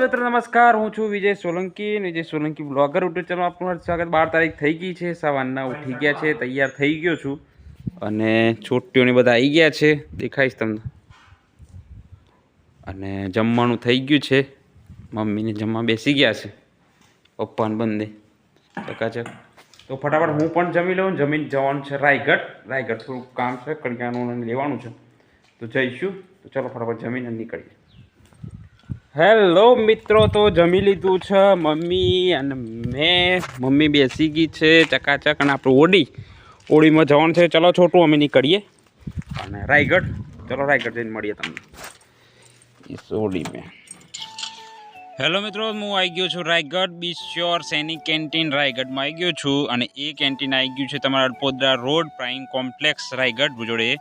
મિત્રો, નમસ્કાર. હું છું Vijay Solanki Vijay Solanki blogger YouTube channel આપનું સ્વાગત. બાર તારીખ થઈ ગઈ છે સવારના ઉઠી ગયા છે, તૈયાર થઈ ગયો છું. અને છોટીઓને બધા આવી ગયા છે, દેખાઈશ તમને. અને જમવાનું થઈ ગયું છે. મમ્મીને જમવા બેસી ગયા છે. પપ્પાને બંને. ચકાચક. તો ફટાફટ હું પણ જમી લઉં. જમીન જવાનું છે રાયગઢ. રાયગઢ થોડુંક કામ છે કણકાનું લેવાનું છે. તો જઈશું. તો ચલો ફટાફટ જમીને નીકળીએ. હેલો મિત્રો, તો જમી લીધું છે મમ્મી અને મેં. મમ્મી બેસી ગઈ છે ચકાચક અને આપણું ઓડી. ઓડીમાં જવાનું છે. ચલો છોટું, અમે નીકળીએ. અને રાયગઢ. ચલો રાયગઢ જઈને મળીએ તમને. ઓડી મેં હેલો મિત્રો, હું આવી ગયો છું રાયગઢ, બિશ્યોર સૈનિક કેન્ટીન રાયગઢમાં આવી ગયો છું. અને એ કેન્ટીન આવી ગયું છે તમારા Adpodara road prime complex Raigarh જોડે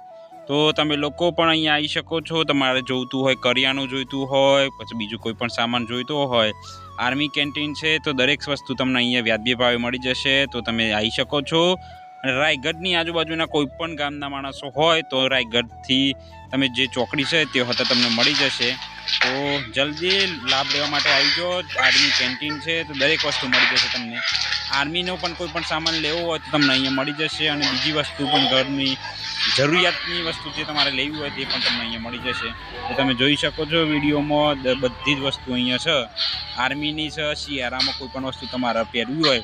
તો તમે લોકો પણ અહીંયા આવી શકો છો. તમારે જોઈતું હોય, કરિયાણું જોઈતું હોય, પછી બીજું કોઈ પણ સામાન જોઈતો હોય. આર્મી કેન્ટીન છે તો દરેક વસ્તુ તમને અહીંયા વ્યાજબી ભાવે મળી જશે. તો તમે આવી શકો છો. અને રાયગઢની આજુબાજુના કોઈ પણ ગામના માણસો હોય તો રાયગઢથી તમે જે ચોકડી છે તે હતા તમને મળી જશે. તો જલ્દી લાભ લેવા માટે આવી જાઓ. આર્મી કેન્ટીન છે તો દરેક વસ્તુ મળી જશે તમને. આર્મીનો પણ કોઈ પણ સામાન લેવો હોય તો તમને અહીંયા મળી જશે અને બીજી વસ્તુ પણ ઘરની જરૂરિયાતની વસ્તુ જે તમારે લેવી હોય તે પણ તમને અહીંયા મળી જશે. તો તમે જોઈ શકો છો વિડીયોમાં બધી જ વસ્તુ અહીંયા છે. આર્મીની છે, શિયાળામાં કોઈ પણ વસ્તુ તમારે પહેરવી હોય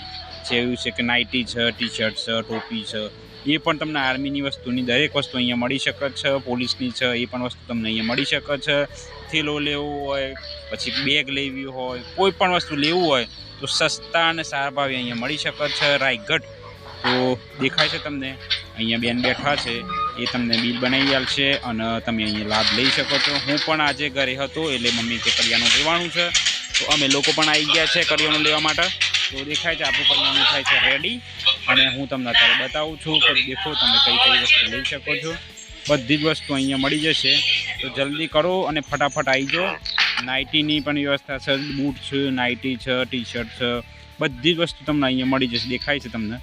જેવું છે કે નાઇટી છે ટી શર્ટ છે, ટોપી છે, એ પણ તમને આર્મીની વસ્તુની દરેક વસ્તુ અહીંયા મળી શકે છે. પોલીસની છે, એ પણ વસ્તુ તમને અહીંયા મળી શકે છે. થેલો લેવો હોય, પછી બેગ લેવી હોય, કોઈ પણ વસ્તુ લેવું હોય, તો સસ્તા અને સારા ભાવે અહીંયા મળી શકે છે. રાયગઢ. તો દેખાય છે તમને. અહીંયા બેન બેઠા છે, એ તમને બિલ બનાવી આલશે અને તમે અહીંયા લાભ લઈ શકો છો. હું પણ આજે ઘરે હતો, એટલે મમ્મી કે કરિયાણું લેવાનું છે. તો અમે લોકો પણ આવી ગયા છે કરિયાણું લેવા માટે. તો દેખાય છે આપણું કરિયાણું થાય છે રેડી અને હું તમને અત્યારે બતાવું છું કે દેખો તમે કઈ કઈ વસ્તુ લઈ શકો છો. બધી જ વસ્તુ અહીંયા મળી જશે. તો જલ્દી કરો અને ફટાફટ આવી જાઓ. નાઇટીની પણ વ્યવસ્થા છે, બૂટ છે, નાઇટી છે ટી શર્ટ છે. બધી જ વસ્તુ તમને અહીંયા મળી જશે, દેખાય છે તમને.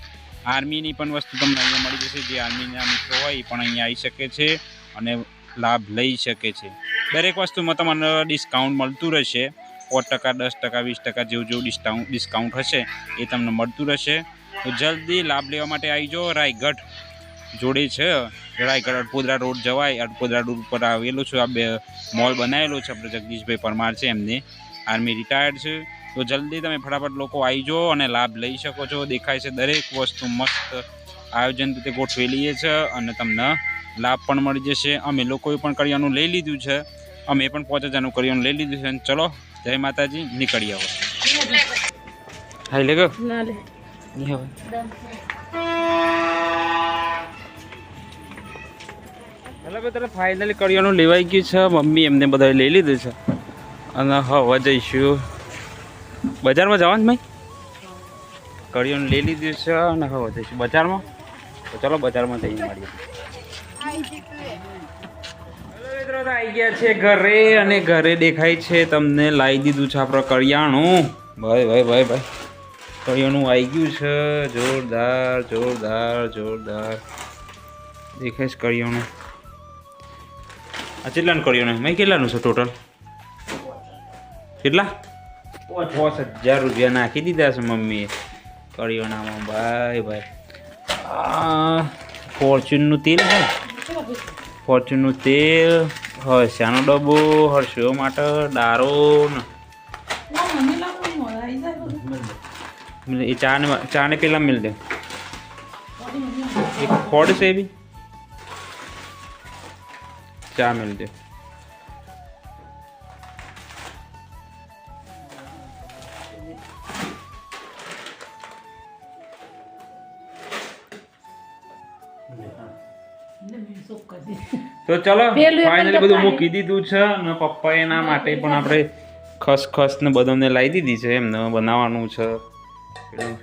આર્મીની પણ વસ્તુ તમને અહીંયા મળી જશે. જે આર્મીના મિત્રો હોય એ પણ અહીંયા આવી શકે છે અને લાભ લઈ શકે છે. દરેક વસ્તુમાં તમને ડિસ્કાઉન્ટ મળતું રહેશે. સો ટકા, દસ ટકા, વીસ ટકા જેવું જેવું ડિસ્કાઉન્ટ ડિસ્કાઉન્ટ હશે એ તમને મળતું રહેશે. તો જલ્દી લાભ લેવા માટે આવી જાઓ રાયગઢ. જોડે છે. રાયગઢ અડપોદરા રોડ જવાય. અડપોદરા રોડ ઉપર આવેલો છે. આ બે મોલ બનાવેલો છે. આપણે જગદીશભાઈ પરમાર છે. એમને આર્મી રિટાયર્ડ છે. તો જલ્દી તમે ફટાફટ લોકો આવી જાઓ અને લાભ લઈ શકો છો. દેખાય છે દરેક વસ્તુ મસ્ત આયોજન રીતે ગોઠવેલી છે અને તમને લાભ પણ મળી જશે. અમે લોકોએ પણ કરિયાનું લઈ લીધું છે. અમે પણ પાંચ હજારનું કરિયાનું લઈ લીધું છે. અને ચલો જય માતાજી નીકળી આવો. હા લે. ગયો હેલો મિત્રો ફાઇનલી કરિયાનું લેવાઈ ગયું છે. મમ્મી એમને બધા લઈ લીધું છે. અને હવે જઈશું. બજારમાં જવાનું ભાઈ? કડીઓને લઈ લીધું છે અને હવે જઈશું બજારમાં. તો ચાલો બજારમાં જઈને મળીએ. આવી ગયા છે ઘરે અને ઘરે દેખાય છે તમને. લાવી દીધું છે આપણે કરિયાણું. ભાઈ ભાઈ ભાઈ ભાઈ. કરિયાણું આવી ગયું છે. જોરદાર જોરદાર જોરદાર. દેખાય છે કરિયાણું. આ કેટલાનું કરિયાણું? મેં કેટલાનું છે ટોટલ કેટલા? પાંચ હજાર રૂપિયા નાખી દીધા છે મમ્મીએ. કરિયાણામાં ભાઈ ભાઈ. આ ફોર્ચ્યુનનું તેલ છે ફોર્ચ્યુનનું તેલ હરસાનો ડબ્બો હર્ષો માટે દારો ને. એ ચાને ચાને પેલા મિલ દે. એક ખોડ છે બી ચા મિલ દે. તો ચલો ફાઇનલી બધું. મૂકી દીધું છે અને પપ્પા એના માટે પણ આપણે ખસખસ ને બદામને લાવી દીધી છે એમને બનાવવાનું છે.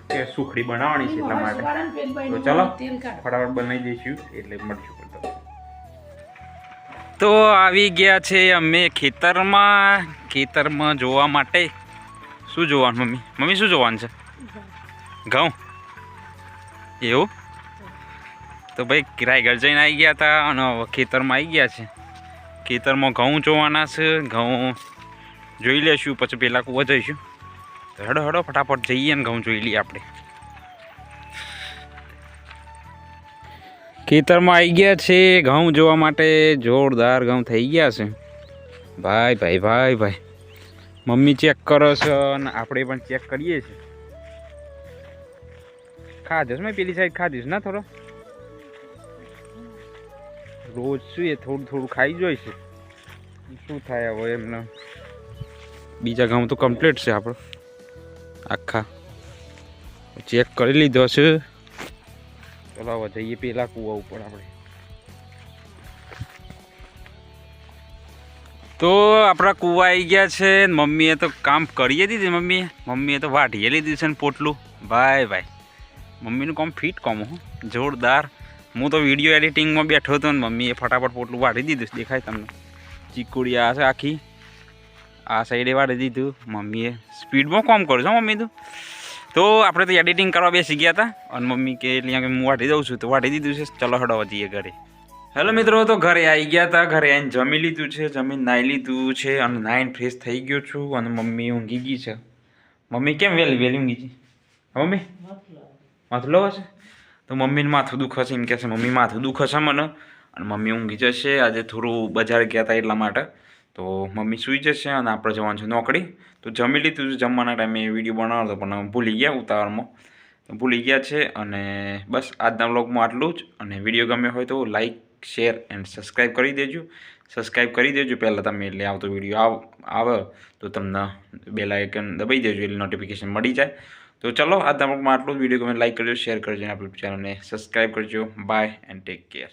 કે સુખડી બનાવવાની છે એટલા માટે. તો ચલો ફટાફટ બનાવી દઈશું એટલે મળશું તો આવી ગયા છે અમે ખેતરમાં. ખેતરમાં જોવા માટે શું જોવાનું મમ્મી? મમ્મી શું જોવાનું છે? ઘઉં? એવું? તો ભાઈ રાયગઢ જઈને આવી ગયા હતા અને ખેતરમાં આવી ગયા છે. ખેતરમાં ઘઉં જોવાના છે. ઘઉં જોઈ લેશું, પછી પેલા કૂવા જઈશું. તો હડો હડો, ફટાફટ જઈએ ને ઘઉં જોઈ લઈએ આપણે. ખેતરમાં આવી ગયા છે. ઘઉં જોવા માટે જોરદાર ઘઉં થઈ ગયા છે. ભાઈ ભાઈ ભાઈ ભાઈ. મમ્મી ચેક કરો છો અને આપણે પણ ચેક કરીએ છીએ. ખાધીશ મેં પેલી સાઈડ ખાધીશ ના થોડો? રોજ શું એ થોડું થોડું ખાઈ જોઈ છે. શું થાય હવે એમને? બીજા ગામ તો કમ્પ્લીટ છે આપણો. આખા. ચેક કરી લીધો છે. ચલો હવે જઈએ પેલા કૂવા ઉપર આપણે. તો આપણા કૂવા આવી ગયા છે મમ્મીએ તો કામ કરીએ દીધી મમ્મીએ. મમ્મીએ તો વાઢીએ લીધી છે ને પોટલું. ભાઈ ભાઈ. મમ્મીનું કામ ફિટ કામ હો. જોરદાર. હું તો વીડિયો એડિટિંગમાં બેઠો હતો ને મમ્મીએ ફટાફટ પોટલું વાળી દીધું. દેખાય તમને? ચીકુડી આ છે આખી. આ સાઈડે વાળી દીધું. મમ્મીએ સ્પીડમાં કોમ કરું છું મમ્મી તું? તો આપણે તો એડિટિંગ કરવા બેસી ગયા હતા. અને મમ્મી કે એટલે હું વાટી દઉં છું. તો વાટી દીધું છે. ચલો હડો જઈએ ઘરે. હેલો મિત્રો તો ઘરે આવી ગયા હતા. ઘરે આવીને જમી લીધું છે. જમીન નાહી લીધું છે અને નાહીને ફ્રેશ થઈ ગયો છું અને મમ્મી ઊંઘી ગઈ છે. મમ્મી કેમ વહેલી વહેલી ઊંઘી છે મમ્મી? મથલો લો છે? તો મમ્મીને માથું દુખે છે એમ કહે છે મમ્મી, માથું દુખે છે મને. અને મમ્મી ઊંઘી જશે, આજે થોડું બજાર ગયા હતા એટલા માટે. તો મમ્મી સૂઈ જશે અને આપણે જવાનું છે નોકરી. તો જમી લીધું જમવાના ટાઈમે વીડિયો બનાવતો, પણ ભૂલી ગયા ઉતાવળમાં. ભૂલી ગયા છે અને બસ આજના વ્લોગમાં આટલું જ. અને વીડિયો ગમ્યો હોય તો લાઇક શેર એન્ડ સબસ્ક્રાઈબ કરી દેજો. સબસ્ક્રાઈબ કરી દેજો પહેલાં તમે, એટલે આવતો વીડિયો આવ, આવે તો તમને બેલ આઇકન દબાઈ દેજો, એટલે નોટિફિકેશન મળી જાય. તો ચલો આ વ્લોગમાં આટલું જ. વીડિયો ગમે લાઈક કરજો શેર કરજો અને આપણી ચેનલને સબસ્ક્રાઈબ કરજો. By and take care